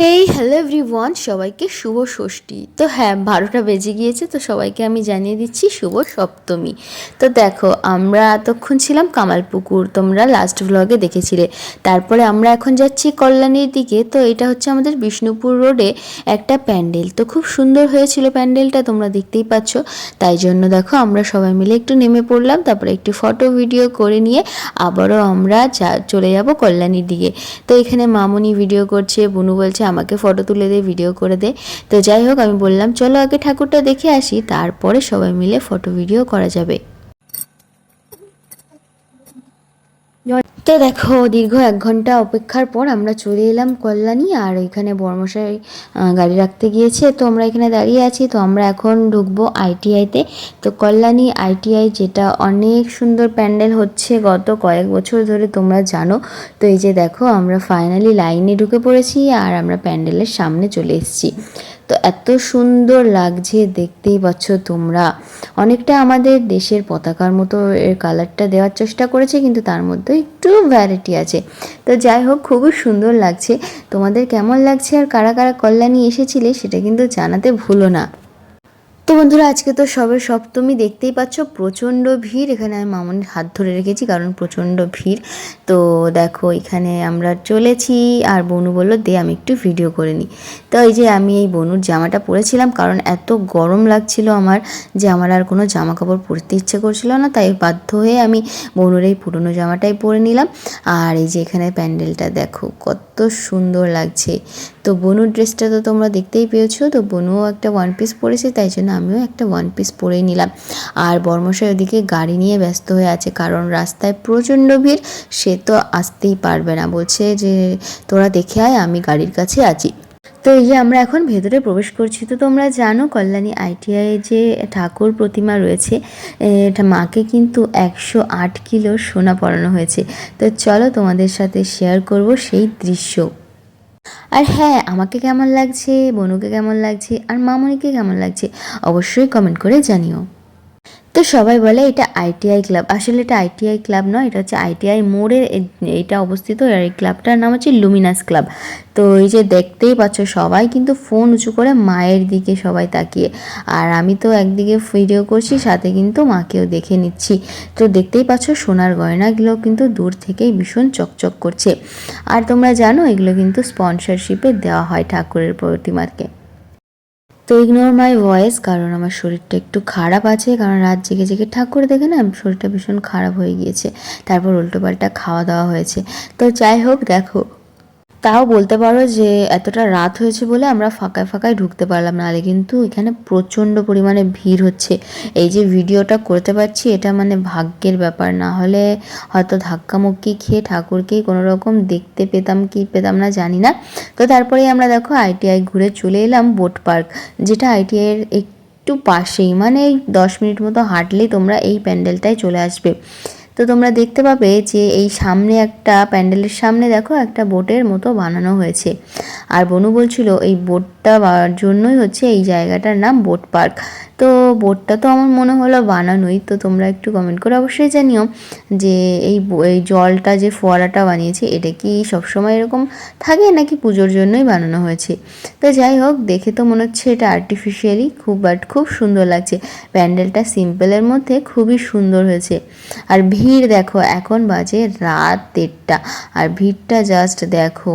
Hey hello everyone সবাইকে শুভ ষষ্ঠী। তো হ্যাঁ বারোটা বেজে গিয়েছে, তো সবাইকে আমি জানিয়ে দিচ্ছি শুভ সপ্তমী। তো দেখো, আমরা এতক্ষণ ছিলাম কামালপুকুর, তোমরা লাস্ট ব্লগে দেখেছিলে। তারপরে আমরা এখন যাচ্ছি কল্যাণীর দিকে, তো এটা হচ্ছে আমাদের বিষ্ণুপুর রোডে একটা প্যান্ডেল। তো খুব সুন্দর হয়েছিল প্যান্ডেলটা, তোমরা দেখতেই পাচ্ছ। তাই জন্য দেখো, আমরা সবাই মিলে একটু নেমে পড়লাম, তারপরে একটু ফটো ভিডিও করে নিয়ে আবারও আমরা চলে যাব কল্যাণীর দিকে। তো এখানে মামুনি ভিডিও করছে, বুনু বলছে আমাকে ফটো তুলে দে ভিডিও করে দে। তো যাই হোক, আমি বললাম, চলো আগে ঠাকুরটা দেখে আসি, তারপরে সবাই মিলে ফটো ভিডিও করা যাবে। তো দেখো, দীর্ঘ এক ঘণ্টা অপেক্ষার পর আমরা চলে এলাম কল্যাণী, আর এখানে বর্মশাই গাড়ি রাখতে গিয়েছে। তো আমরা এখানে দাঁড়িয়ে আছি, তো আমরা এখন ঢুকবো আইটিআইতে তো। কল্যাণী আইটিআই যেটা অনেক সুন্দর প্যান্ডেল হচ্ছে গত কয়েক বছর ধরে তোমরা জানো। তো এই যে দেখো, আমরা ফাইনালি লাইনে ঢুকে পড়েছি, আর আমরা প্যান্ডেলের সামনে চলে এসেছি। তো এত সুন্দর লাগছে দেখতেই পাচ্ছ তোমরা। অনেকটা আমাদের দেশের পতাকার মতো এর কালারটা দেওয়ার চেষ্টা করেছে, কিন্তু তার মধ্যে একটু ভ্যারাইটি আছে। তো যাই হোক, খুবই সুন্দর লাগছে। তোমাদের কেমন লাগছে আর কারা কারা কল্যাণী এসেছিলে সেটা কিন্তু জানাতে ভুলো না। তো বন্ধুরা, আজকে তো সবে সপ্তমী, দেখতেই পাচ্ছ প্রচণ্ড ভিড়। এখানে আমি মামনির হাত ধরে রেখেছি, কারণ প্রচণ্ড ভিড়। তো দেখো, এখানে আমরা চলেছি আর বনু বলল, দে, আমি একটু ভিডিও করে নিই। তো এই যে আমি এই বনুর জামাটা পরেছিলাম, কারণ এত গরম লাগছিল আমার যে আমার আর কোনো জামা কাপড় পরতে ইচ্ছে করছিল না, তাই বাধ্য হয়ে আমি বনুর এই পুরনো জামাটাই পরে নিলাম। আর এই যে এখানে প্যান্ডেলটা, দেখো, কত সুন্দর লাগছে। তো বনুর ড্রেসটা তো তোমরা দেখতেই পেয়েছ, তো বনুও একটা ওয়ান পিস পরেছে, তাই জন্য আমিও একটা ওয়ান পিস পরেই নিলাম। আর বর্মশাই ওদিকে গাড়ি নিয়ে ব্যস্ত হয়ে আছে, কারণ রাস্তায় প্রচণ্ড ভিড়, সে তো আসতেই পারবে না। বলছে যে, তোরা দেখে আয়, আমি গাড়ির কাছে আছি। তো এই যে আমরা এখন ভেতরে প্রবেশ করছি, তো তোমরা জানো কল্যাণী আইটিআই যে ঠাকুর প্রতিমা রয়েছে এটা মাকে কিন্তু একশো আট কিলো সোনা পরানো হয়েছে। তো চলো তোমাদের সাথে শেয়ার করব সেই দৃশ্য। আর হ্যাঁ আমাকে কেমন লাগছে, বনুকে কেমন লাগছে, আর মামনিকে কেমন লাগছে, অবশ্যই কমেন্ট করে জানিও। তো সবাই বলে এটা আইটিআই ক্লাব আসলে এটা আইটিআই ক্লাব নয়, এটা হচ্ছে আইটিআই মোড়ে এটা অবস্থিত। আর এই ক্লাবটার নাম হচ্ছে লুমিনাস ক্লাব তো এই যে দেখতেই পাচ্ছ সবাই, কিন্তু ফোন উঁচু করে মায়ের দিকে সবাই তাকিয়ে। আর আমি তো একদিকে ভিডিও করছি, সাথে কিন্তু মাকেও দেখে নিচ্ছি। তো দেখতেই পাচ্ছ সোনার গয়নাগুলো কিন্তু দূর থেকেই ভীষণ চকচক করছে। আর তোমরা জানো এগুলো কিন্তু স্পন্সরশিপে দেওয়া হয় ঠাকুরের প্রতিমাকে। তো ইগনোর মাই ভয়েস কারণ আমার শরীরটা একটু খারাপ আছে, কারণ রাত জেগে জেগে ঠাকুর দেখে না শরীরটা ভীষণ খারাপ হয়ে গিয়েছে। তারপর উল্টোপাল্টা খাওয়া দাওয়া হয়েছে। তো যাই হোক, দেখো তাও বলতে পারো যে এতটা রাত হয়েছে বলে আমরা ফাঁকায় ফাঁকায় ঢুকতে পারলাম নাহলে কিন্তু এখানে প্রচণ্ড পরিমাণে ভিড় হচ্ছে। এই যে ভিডিওটা করতে পারছি, এটা মানে ভাগ্যের ব্যাপার। না হলে হয়তো ধাক্কামুক্কি খেয়ে ঠাকুরকেই কোনো রকম দেখতে পেতাম কি পেতাম না, জানি না। তো তারপরেই আমরা দেখো আইটিআই ঘুরে চলে এলাম বোট পার্ক, যেটা আইটিআইয়ের একটু পাশেই। মানে দশ মিনিট মতো হাঁটলেই তোমরা এই প্যান্ডেলটায় চলে আসবে। তো তোমরা দেখতে পাবে যে এই সামনে একটা প্যান্ডেলের সামনে দেখো একটা বোটের মতো বানানো হয়েছে। আর বনু বলছিল এই বোটটা জন্যই হচ্ছে এই জায়গাটার নাম বোট পার্ক। তো বোটটা তো আমার মনে হলো বানানোই, তো তোমরা একটু কমেন্ট করে অবশ্যই জানিও যে এই এই জলটা যে ফোয়ারাটা বানিয়েছে, এটা কি সবসময় এরকম থাকে নাকি পুজোর জন্যই বানানো হয়েছে? তো যাই হোক, দেখে তো মনে হচ্ছে এটা আর্টিফিশিয়ালি খুব বাট খুব সুন্দর লাগছে। প্যান্ডেলটা সিম্পলের মধ্যে খুবই সুন্দর হয়েছে। আর ভিড় দেখো, এখন বাজে রাত দেড়টা। আর ভিড়টা জাস্ট দেখো।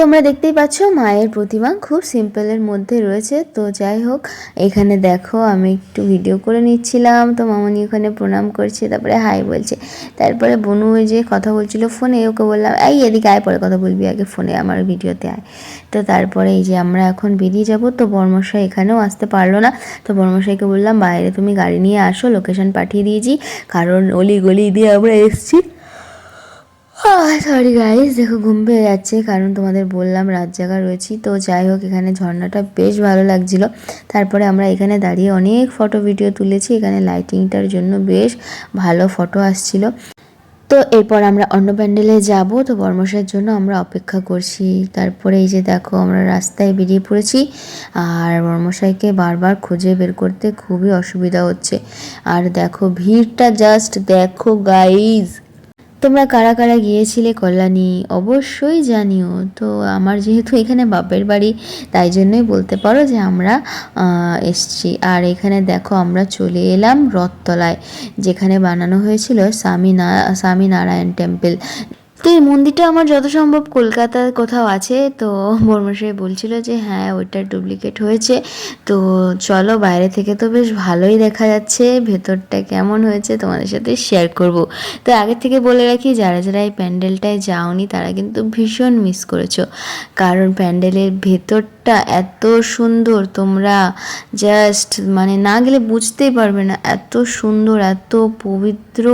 তোমরা দেখতেই পাচ্ছ, মায়ের প্রতিমা খুব সিম্পলের মধ্যে রয়েছে। তো যাই হোক, এখানে দেখো, আমি একটু ভিডিও করে নিচ্ছিলাম। তো মামনি ওখানে প্রণাম করছে, তারপরে হাই বলছে। তারপরে বনু ওই যে কথা বলছিল ফোনে ওকে বললাম, এই এদিকে আয়, পরে কথা বলবি, আগে ফোনে আমার ভিডিওতে আয়। তো তারপরে এই যে আমরা এখন বেরিয়ে যাব, তো বর্মশাই এখানেও আসতে পারল না। তো বর্মশাইকে বললাম, বাইরে তুমি গাড়ি নিয়ে আসো লোকেশন পাঠিয়ে দিয়েছি। কারণ অলি গলি দিয়ে আমরা এসছি। সরি গাইস দেখো, ঘুম পেয়ে যাচ্ছে, কারণ তোমাদের বললাম রাত জাগা রয়েছি, তো যাই হোক, এখানে ঝর্ণাটা বেশ ভালো লাগছিল। তারপরে আমরা এখানে দাঁড়িয়ে অনেক ফটো ভিডিও তুলেছি, এখানে লাইটিংটার জন্য বেশ ভালো ফটো আসছিল। তো এরপর আমরা অন্য প্যান্ডেলে যাব, তো বর্মশাইয়ের জন্য আমরা অপেক্ষা করছি। তারপরে এই যে দেখো, আমরা রাস্তায় বেরিয়ে পড়েছি, আর বর্মশাইকে বারবার খুঁজে বের করতে খুবই অসুবিধা হচ্ছে। আর দেখো, ভিড়টা জাস্ট দেখো গাইজ তোমরা কারা কারা গিয়েছিলে কল্যাণী? অবশ্যই জানিও। তো আমার যেহেতু এখানে বাপের বাড়ি, তাই জন্যই বলতে পারো যে আমরা এসছি। আর এখানে দেখো আমরা চলে এলাম রথতলায়, যেখানে বানানো হয়েছিল স্বামী না, স্বামী নারায়ণ টেম্পল। তো এই মন্দিরটা আমার যত সম্ভব কলকাতার কোথাও আছে। তো বর্মশাই বলছিল যে হ্যাঁ ওইটা ডুপ্লিকেট হয়েছে। তো চলো, বাইরে থেকে তো বেশ ভালোই দেখা যাচ্ছে। ভেতরটা কেমন হয়েছে তোমাদের সাথে শেয়ার করব। তো আগে থেকে বলে রাখি, যারা যারা এই প্যান্ডেলটায় যাওনি, তারা কিন্তু ভীষণ মিস করেছ। কারণ প্যান্ডেলের ভেতরটা এত সুন্দর, তোমরা জাস্ট মানে না গেলে বুঝতেই পারবে না, এত সুন্দর, এত পবিত্র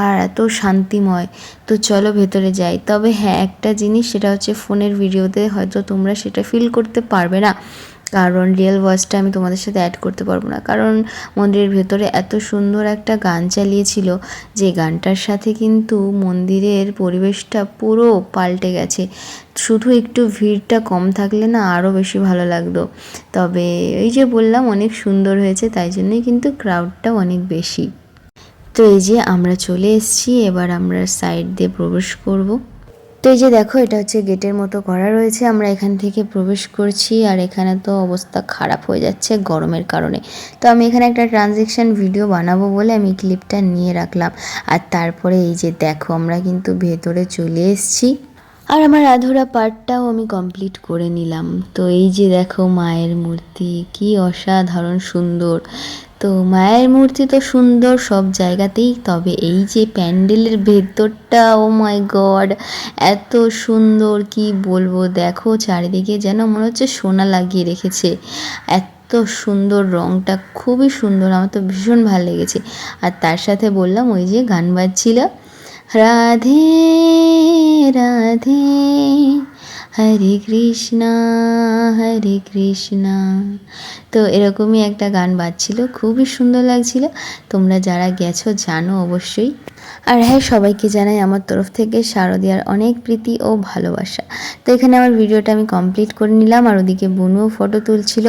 আর এত শান্তিময়। তো চলো ভেতরে যাই। তবে হ্যাঁ একটা জিনিস সেটা হচ্ছে ফোনের ভিডিওতে হয়তো তোমরা সেটা ফিল করতে পারবে না। কারণ রিয়েল ভয়েসটা আমি তোমাদের সাথে অ্যাড করতে পারব না। কারণ মন্দিরের ভেতরে এত সুন্দর একটা গান চালিয়েছিল যে গানটার সাথে কিন্তু মন্দিরের পরিবেশটা পুরো পাল্টে গেছে। শুধু একটু ভিড়টা কম থাকলে না আরও বেশি ভালো লাগতো। তবে এই যে বললাম, অনেক সুন্দর হয়েছে, তাই জন্যই কিন্তু ক্রাউডটা অনেক বেশি। তো এই যে আমরা চলে এসেছি, এবার আমরা সাইড দিয়ে প্রবেশ করব। তো এই যে দেখো, এটা হচ্ছে গেটের মতো করা রয়েছে। আমরা এখান থেকে প্রবেশ করছি আর এখানে তো অবস্থা খারাপ হয়ে যাচ্ছে গরমের কারণে। তো আমি এখানে একটা ট্রানজেকশন ভিডিও বানাবো বলে আমি ক্লিপটা নিয়ে রাখলাম। আর তারপরে এই যে দেখো, আমরা কিন্তু ভেতরে চলে এসেছি। আর আমার আধুরা পার্টটাও আমি কমপ্লিট করে নিলাম। তো এই যে দেখো, মায়ের মূর্তি, কি অসাধারণ সুন্দর। তো মায়ের মূর্তি তো সুন্দর সব জায়গাতেই, তবে এই যে প্যান্ডেলের ভেতরটা ও মাই গড এত সুন্দর, কি বলব? দেখো, চারিদিকে যেন মনে হচ্ছে সোনা লাগিয়ে রেখেছে। এত সুন্দর রংটা, খুবই সুন্দর, আমার তো ভীষণ ভালো লেগেছে। আর তার সাথে বললাম, ওই যে গান বাজছিল, রাধে রাধে, হরে কৃষ্ণা হরে কৃষ্ণা। তো এরকমই একটা গান বাজছিল, খুবই সুন্দর লাগছিল। তোমরা যারা গেছো জানো অবশ্যই। আর হ্যাঁ সবাইকে জানাই আমার তরফ থেকে শারদিয়ার অনেক প্রীতি ও ভালোবাসা। তো এখানে আমার ভিডিওটা আমি কমপ্লিট করে নিলাম, আর ওদিকে বনুও ফটো তুলছিল।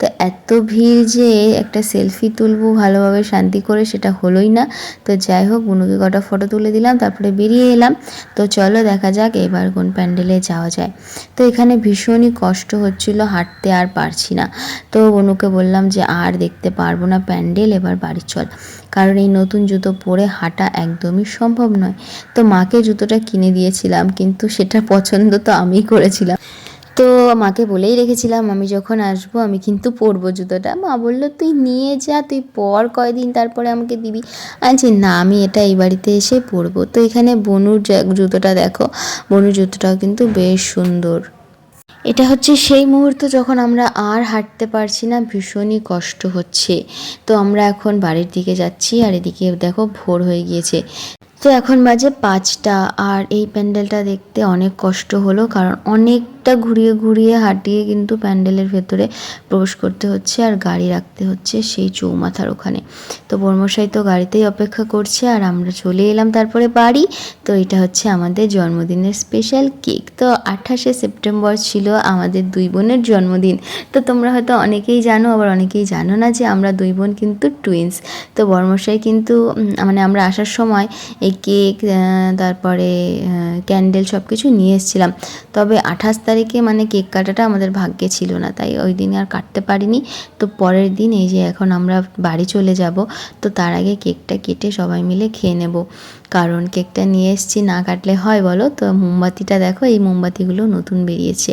তো এত ভিড় যে একটা সেলফি তুলবো ভালোভাবে শান্তি করে সেটা হলোই না। তো যাই হোক, বনুকে কটা ফটো তুলে দিলাম, তারপরে বেরিয়ে এলাম। তো চলো দেখা যাক এবার কোন প্যান্ডেলে যাওয়া যায়। তো এখানে ভীষণই কষ্ট হচ্ছিল, হাঁটতে আর পারছি না। তো বনুকে বললাম যে, আর দেখতে পারব না প্যান্ডেল, এবার বাড়ি চল। কারণ এই নতুন জুতো পরে হাঁটা একদমই সম্ভব নয়। তো মাকে জুতোটা কিনে দিয়েছিলাম, কিন্তু সেটা পছন্দ তো আমিই করেছিলাম। তো মাকে বলেই রেখেছিলাম, আমি যখন আসব, আমি কিন্তু পরবো জুতোটা। মা বলল, তুই নিয়ে যা, তুই পর কয়দিন তারপরে আমাকে দিবি। আনছি না, আমি এটা এই বাড়িতে এসে পরবো। তো এখানে বনুর জুতোটা দেখো, বনুর জুতোটাও কিন্তু বেশ সুন্দর। এটা হচ্ছে সেই মুহূর্ত যখন আমরা আর হাঁটতে পারছি না, ভীষণই কষ্ট হচ্ছে। তো আমরা এখন বাড়ির দিকে যাচ্ছি, আর এদিকে দেখো ভোর হয়ে গিয়েছে। তো এখন বাজে পাঁচটা, আর এই প্যান্ডেলটা দেখতে অনেক কষ্ট হলো, কারণ অনেকটা ঘুরিয়ে ঘুরিয়ে হাঁটিয়ে কিন্তু প্যান্ডেলের ভেতরে প্রবেশ করতে হচ্ছে আর গাড়ি রাখতে হচ্ছে সেই চৌমাথার ওখানে। তো বর্মশাই তো গাড়িতেই অপেক্ষা করছে আর আমরা চলে এলাম তারপরে বাড়ি। তো এটা হচ্ছে আমাদের জন্মদিনের স্পেশাল কেক। তো আঠাশে সেপ্টেম্বর ছিল আমাদের দুই বোনের জন্মদিন। তো তোমরা হয়তো অনেকেই জানো, আবার অনেকেই জানো না যে আমরা দুই বোন কিন্তু টুইন্স তো বর্মশাই কিন্তু মানে আমরা আসার সময় এই কেক তারপরে ক্যান্ডেল সব কিছু নিয়ে এসেছিলাম। তবে আঠাশ তারিখে মানে কেক কাটাটা আমাদের ভাগ্যে ছিল না তাই ওই দিন আর কাটতে পারিনি। তো পরের দিন এই যে এখন আমরা বাড়ি চলে যাব তো তার আগে কেকটা কেটে সবাই মিলে খেয়ে নেব। কারণ কেকটা নিয়ে এসেছি না কাটলে হয় বলো? তো মোমবাতিটা দেখো এই মোমবাতিগুলো নতুন বেরিয়েছে।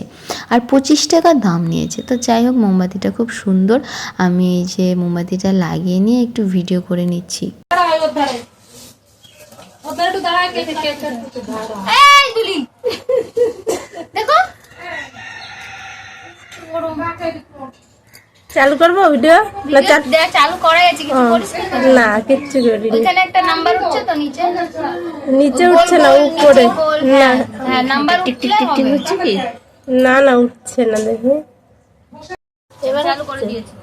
আর পঁচিশ টাকা দাম নিয়েছে। তো যাই হোক মোমবাতিটা খুব সুন্দর। আমি এই যে মোমবাতিটা লাগিয়ে নিয়ে একটু ভিডিও করে নিচ্ছি। দাঁড়াও ওর ধারে ওর ধারে একটু দাঁড়ায় কেটে কেটে এই দুলি দেখো চালু করব ভিডিও না চাল- করাই আছে কিছু করিস না কিচ্ছু একটা নাম্বার উঠছে তো নিচে? নিচে উঠছে না উপরে। না। হ্যাঁ, হ্যাঁ নাম্বার উঠলে হবে। হচ্ছে কি? না না উঠছে না দেখি। এবার চালু করে দিয়েছি।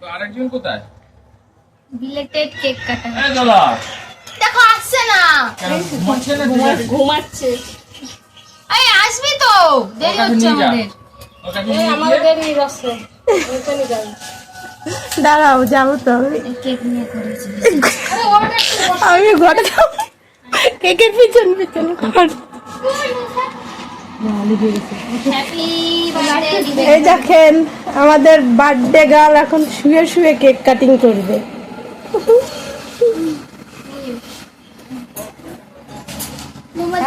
তো আরেকজন কোথায়? বিলেটেড কেক কাটা দাদা। দেখো আসছে না। ঘুমাচ্ছে। এই আসবি তো। দেরি হচ্ছে আমাদের। দাঁড়াও যাব তো। আমি কেক নিয়ে করেছি। আমি ঘরে কেকের পিছন পিছন। এই দেখেন আমাদের বার্থডে গার্ল এখন শুয়ে শুয়ে কেক কাটিং করবে।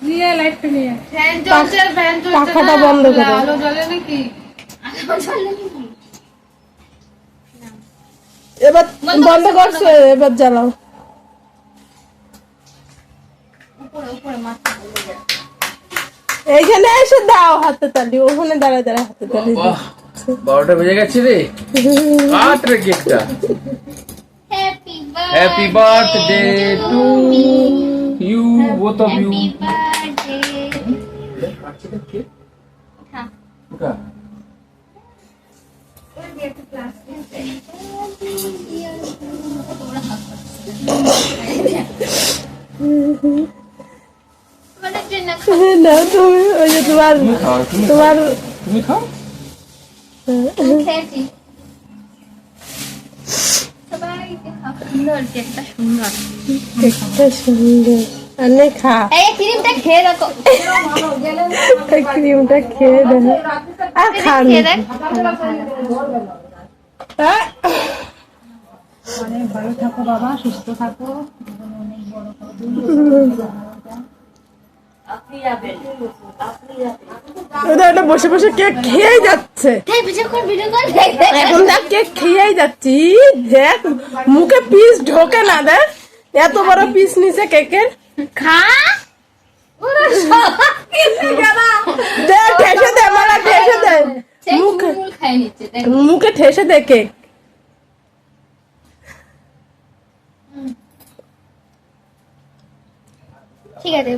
সময় নিভে গেছে ফ্যান চলছে ফ্যান চলছে পাখাটা বন্ধ করে। আলো জ্বলে নাকি? আলো জ্বলে নাকি? এবার বন্ধ করছে? এবার জ্বালাও। উপরে উপরে মাথা এইখানে এসে দাও হাতে তালি ওখানে দাঁড়ায় দাঁড়ায় হাতে তালি। বারোটা বেজে গেছে রে। কাট রে কেকটা happy birthday to you both of you birthday হ্যাঁ। মানে জন্য না তুমি ওই যে তোমার তুমি খাও তুমি তোমার তুমি খাও? খেয়েছি সবাইকে সুন্দর কেকটা সুন্দর। একটা সুন্দর। অনেক খা এই ক্রিমটা খেয়ে দেখো। এই ক্রিমটা খেয়ে দেখো। আর খান খেয়ে দেখ। ওটা বসে বসে কেক খেয়েই যাচ্ছে? এখন দেখ কেক খেয়েই যাচ্ছি। দেখ মুখে পিস ঢোকে না দেখ। এত বড় পিস নিছে কেকের। খা ঠেসে দে মারা ঠেসে দে। মুখে ঠেসে দে কেক। ঠিক আছে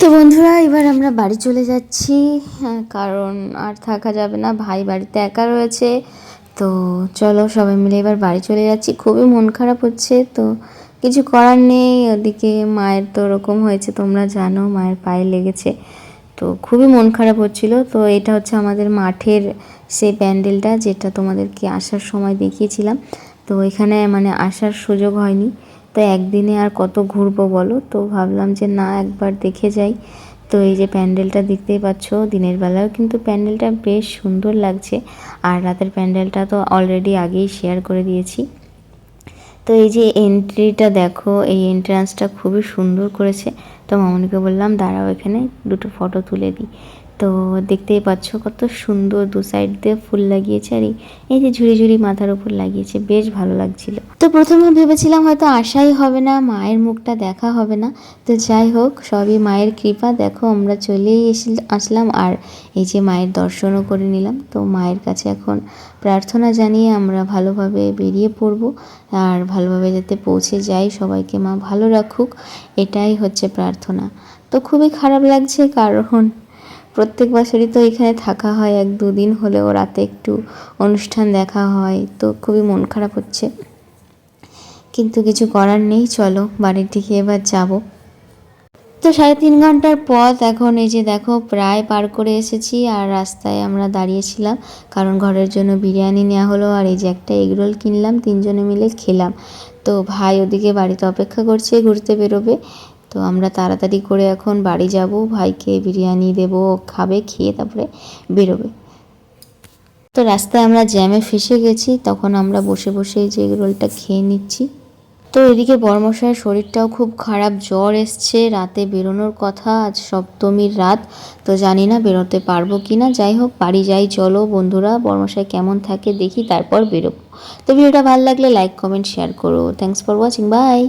তো বন্ধুরা এবার আমরা বাড়ি চলে যাচ্ছি। হ্যাঁ, কারণ আর থাকা যাবে না ভাই বাড়িতে একা রয়েছে। তো চলো সবাই মিলে এবার বাড়ি চলে যাচ্ছি। খুবই মন খারাপ হচ্ছে তো কিছু করার নেই, ওদিকে মায়ের তো ওরকম হয়েছে, তোমরা জানো, মায়ের পায়ে লেগেছে। তো খুবই মন খারাপ হচ্ছিল। তো এটা হচ্ছে আমাদের মাঠের সেই প্যান্ডেলটা, যেটা তোমাদেরকে আসার সময় দেখিয়েছিলাম। তো এখানে মানে আসার সুযোগ হয়নি। তো একদিনে আর কত ঘুরবো বলো? তো ভাবলাম যে না, একবার দেখে যাই। তো এই যে প্যান্ডেলটা দেখতেই পাচ্ছ, দিনের বেলাও কিন্তু প্যান্ডেলটা বেশ সুন্দর লাগছে। আর রাতের প্যান্ডেলটা তো অলরেডি আগেই শেয়ার করে দিয়েছি। তো এই যে এন্ট্রিটা দেখো, এই এন্ট্রান্সটা খুবই সুন্দর করেছে। তো মামনিকে বললাম, দাঁড়াও এখানে, দুটো ফটো তুলে দিই। তো দেখতেই পাচ্ছ কত সুন্দর দু সাইড দিয়ে ফুল লাগিয়েছে আর এই- যে ঝুড়ি ঝুড়ি মাথার উপর লাগিয়েছে, বেশ ভালো লাগছিল। তো প্রথমে ভেবেছিলাম হয়তো আশাই হবে না, মায়ের মুখটা দেখা হবে না। তো যাই হোক, সবই মায়ের কৃপা। দেখো, আমরা চলেই এসে, আসলাম আর এই যে মায়ের দর্শনও করে নিলাম। তো মায়ের কাছে এখন প্রার্থনা জানিয়ে আমরা ভালোভাবে বেরিয়ে পড়ব আর ভালোভাবে যাতে পৌঁছে যাই, সবাইকে মা ভালো রাখুক, এটাই হচ্ছে প্রার্থনা। তো খুবই খারাপ লাগছে কারণ প্রত্যেক বছরই তো এখানে থাকা হয়, এক দুদিন হলেও রাতে একটু অনুষ্ঠান দেখা হয়, তো খুবই মন খারাপ হচ্ছে। কিন্তু কিছু করার নেই, চলো বাড়ির দিকে এবার যাব। তো সাড়ে তিন ঘণ্টার পথ এখন, এই যে দেখো প্রায় পার করে এসেছি আর রাস্তায় আমরা দাঁড়িয়েছিলাম, কারণ ঘরের জন্য বিরিয়ানি নেওয়া হলো আর এই যে একটা এগরোল কিনলাম, তিনজনে মিলে খেলাম। তো ভাই ওদিকে বাড়িতে অপেক্ষা করছে, ঘুরতে বেরোবে। তো আমরা তাড়াতাড়ি করে এখন বাড়ি যাব। ভাইকে বিরিয়ানি দেব খাবে, খেয়ে তারপরে বেরোবে। তো রাস্তায় আমরা জ্যামে ফেসে গেছি, তখন আমরা বসে বসে যে রোলটা খেয়ে নিচ্ছি। তো এদিকে বর্মশায়ের শরীরটাও খুব খারাপ, জ্বর এসছে, রাতে বেরোনোর কথা, আজ সপ্তমীর রাত। তো জানি না বেরোতে পারব কি না যাই হোক, বাড়ি যাই, চলো বন্ধুরা, বর্মশাই কেমন থাকে দেখি, তারপর বেরোবো। তো ভিডিওটা ভালো লাগলে লাইক কমেন্ট শেয়ার করো। Thanks for watching bye